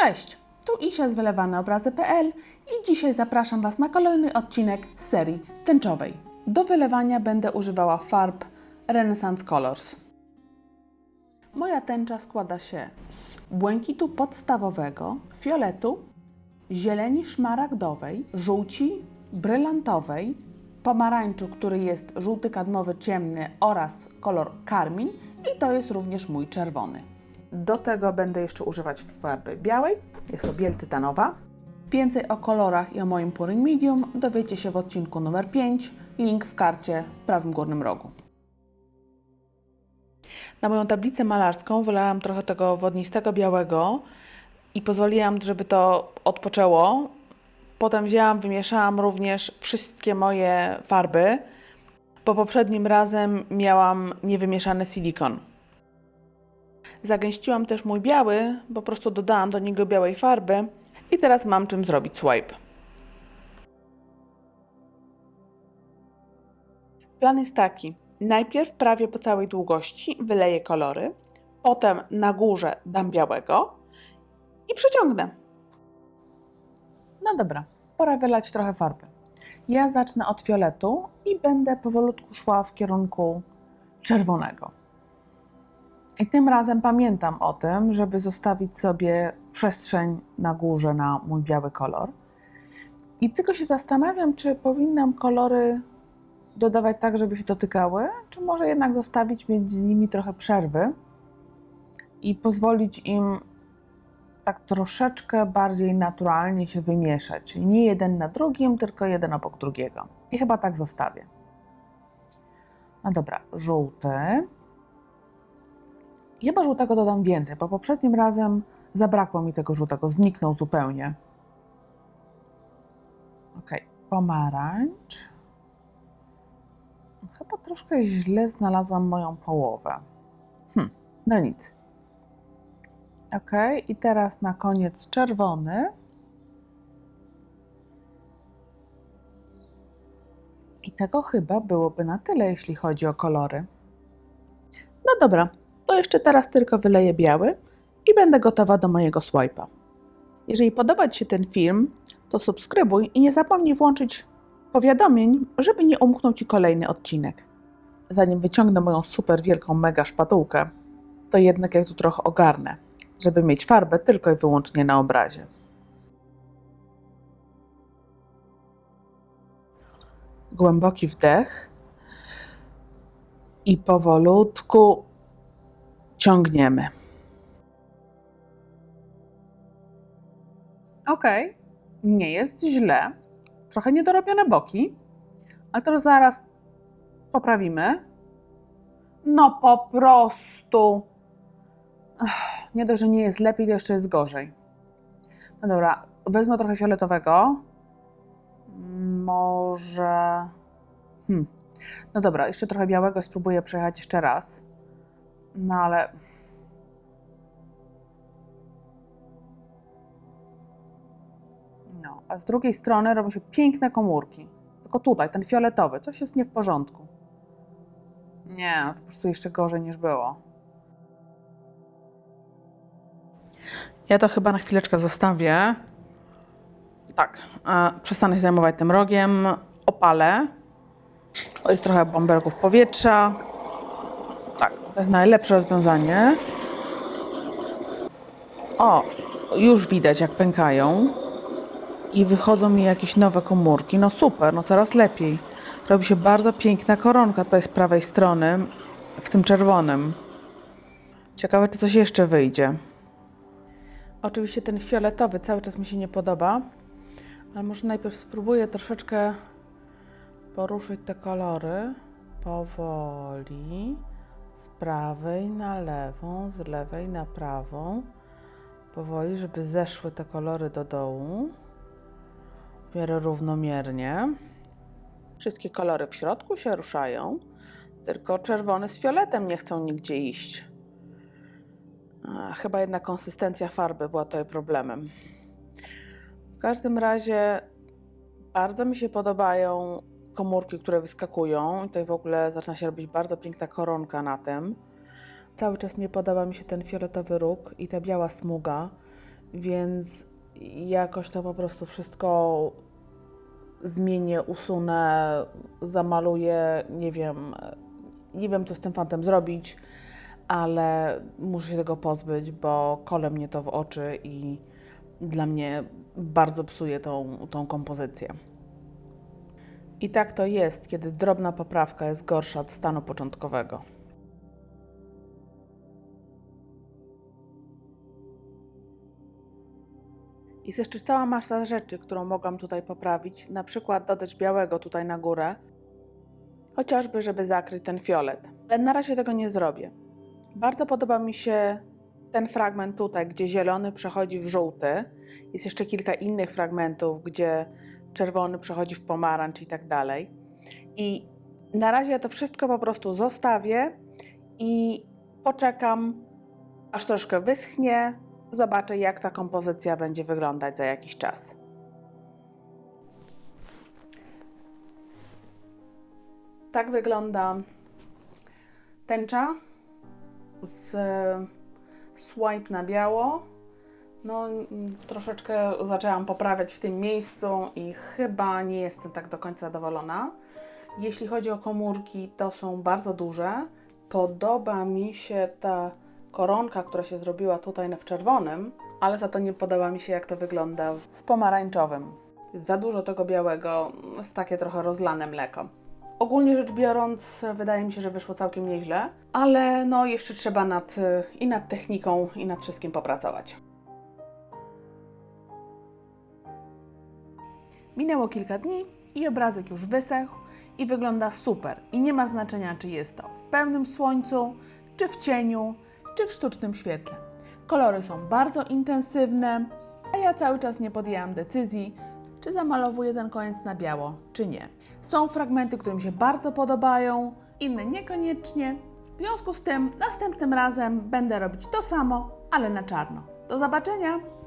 Cześć, tu Isia z wylewaneobrazy.pl i dzisiaj zapraszam Was na kolejny odcinek serii tęczowej. Do wylewania będę używała farb Renaissance Colors. Moja tęcza składa się z błękitu podstawowego, fioletu, zieleni szmaragdowej, żółci brylantowej, pomarańczu, który jest żółty kadmowy ciemny oraz kolor karmin i to jest również mój czerwony. Do tego będę jeszcze używać farby białej, jest to biel tytanowa. Więcej o kolorach i o moim pouring medium dowiecie się w odcinku numer 5, link w karcie w prawym górnym rogu. Na moją tablicę malarską wylałam trochę tego wodnistego białego i pozwoliłam, żeby to odpoczęło. Potem wzięłam, wymieszałam również wszystkie moje farby, bo poprzednim razem miałam niewymieszany silikon. Zagęściłam też mój biały, po prostu dodałam do niego białej farby i teraz mam czym zrobić swipe. Plan jest taki. Najpierw prawie po całej długości wyleję kolory, potem na górze dam białego i przeciągnę. No dobra, pora wylać trochę farby. Ja zacznę od fioletu i będę powolutku szła w kierunku czerwonego. I tym razem pamiętam o tym, żeby zostawić sobie przestrzeń na górze na mój biały kolor. I tylko się zastanawiam, czy powinnam kolory dodawać tak, żeby się dotykały, czy może jednak zostawić między nimi trochę przerwy i pozwolić im tak troszeczkę bardziej naturalnie się wymieszać. Czyli nie jeden na drugim, tylko jeden obok drugiego. I chyba tak zostawię. No dobra, żółty. Chyba żółtego dodam więcej, bo poprzednim razem zabrakło mi tego żółtego, zniknął zupełnie. Ok, pomarańcz. Chyba troszkę źle znalazłam moją połowę. Hm, no nic. Ok, i teraz na koniec czerwony. I tego chyba byłoby na tyle, jeśli chodzi o kolory. No dobra, to jeszcze teraz tylko wyleję biały i będę gotowa do mojego swipe'a. Jeżeli podoba Ci się ten film, to subskrybuj i nie zapomnij włączyć powiadomień, żeby nie umknął Ci kolejny odcinek. Zanim wyciągnę moją super wielką mega szpatułkę, to jednak ja tu trochę ogarnę, żeby mieć farbę tylko i wyłącznie na obrazie. Głęboki wdech i powolutku ciągniemy. Ok, nie jest źle. Trochę niedorobione boki, ale to zaraz poprawimy. No po prostu. Nie dość, że nie jest lepiej, to jeszcze jest gorzej. No dobra, wezmę trochę fioletowego. Może. Hmm. No dobra, jeszcze trochę białego spróbuję przejechać jeszcze raz. No ale. No, a z drugiej strony robią się piękne komórki. Tylko tutaj, ten fioletowy, coś jest nie w porządku. Nie, no to po prostu jeszcze gorzej niż było. Ja to chyba na chwileczkę zostawię. Tak, e, przestanę się zajmować tym rogiem, opalę. Jest trochę bąbelków powietrza. Najlepsze rozwiązanie. O, już widać jak pękają. I wychodzą mi jakieś nowe komórki. No super, no coraz lepiej. Robi się bardzo piękna koronka tutaj z prawej strony, w tym czerwonym. Ciekawe, czy coś jeszcze wyjdzie. Oczywiście ten fioletowy cały czas mi się nie podoba, ale może najpierw spróbuję troszeczkę poruszyć te kolory powoli z prawej na lewą, z lewej na prawą. Powoli, żeby zeszły te kolory do dołu w miarę równomiernie. Wszystkie kolory w środku się ruszają, tylko czerwony z fioletem nie chcą nigdzie iść. Chyba jednak konsystencja farby była tutaj problemem. W każdym razie bardzo mi się podobają komórki, które wyskakują. I tutaj w ogóle zaczyna się robić bardzo piękna koronka na tym. Cały czas nie podoba mi się ten fioletowy róg i ta biała smuga. więc jakoś to po prostu wszystko zmienię, usunę, zamaluję, nie wiem, nie wiem co z tym fantem zrobić, ale muszę się tego pozbyć, bo kole mnie to w oczy i dla mnie bardzo psuje tą, tą kompozycję. I tak to jest, kiedy drobna poprawka jest gorsza od stanu początkowego. Jest jeszcze cała masa rzeczy, którą mogłam tutaj poprawić, na przykład dodać białego tutaj na górę, chociażby żeby zakryć ten fiolet. Ale na razie tego nie zrobię. Bardzo podoba mi się ten fragment tutaj, gdzie zielony przechodzi w żółty. Jest jeszcze kilka innych fragmentów, gdzie czerwony przechodzi w pomarańcz i tak dalej. I na razie ja to wszystko po prostu zostawię i poczekam, aż troszkę wyschnie. Zobaczę, jak ta kompozycja będzie wyglądać za jakiś czas. Tak wygląda tęcza z swipe na biało. No, troszeczkę zaczęłam poprawiać w tym miejscu i chyba nie jestem tak do końca zadowolona. Jeśli chodzi o komórki, to są bardzo duże. Podoba mi się ta koronka, która się zrobiła tutaj w czerwonym, ale za to nie podoba mi się, jak to wygląda w pomarańczowym. Za dużo tego białego, jest takie trochę rozlane mleko. Ogólnie rzecz biorąc, wydaje mi się, że wyszło całkiem nieźle, ale no jeszcze trzeba nad, i nad techniką, i nad wszystkim popracować. Minęło kilka dni i obrazek już wysechł i wygląda super. I nie ma znaczenia, czy jest to w pełnym słońcu, czy w cieniu, czy w sztucznym świetle. Kolory są bardzo intensywne, a ja cały czas nie podjęłam decyzji, czy zamalowuję ten koniec na biało, czy nie. Są fragmenty, które mi się bardzo podobają, inne niekoniecznie. W związku z tym następnym razem będę robić to samo, ale na czarno. Do zobaczenia!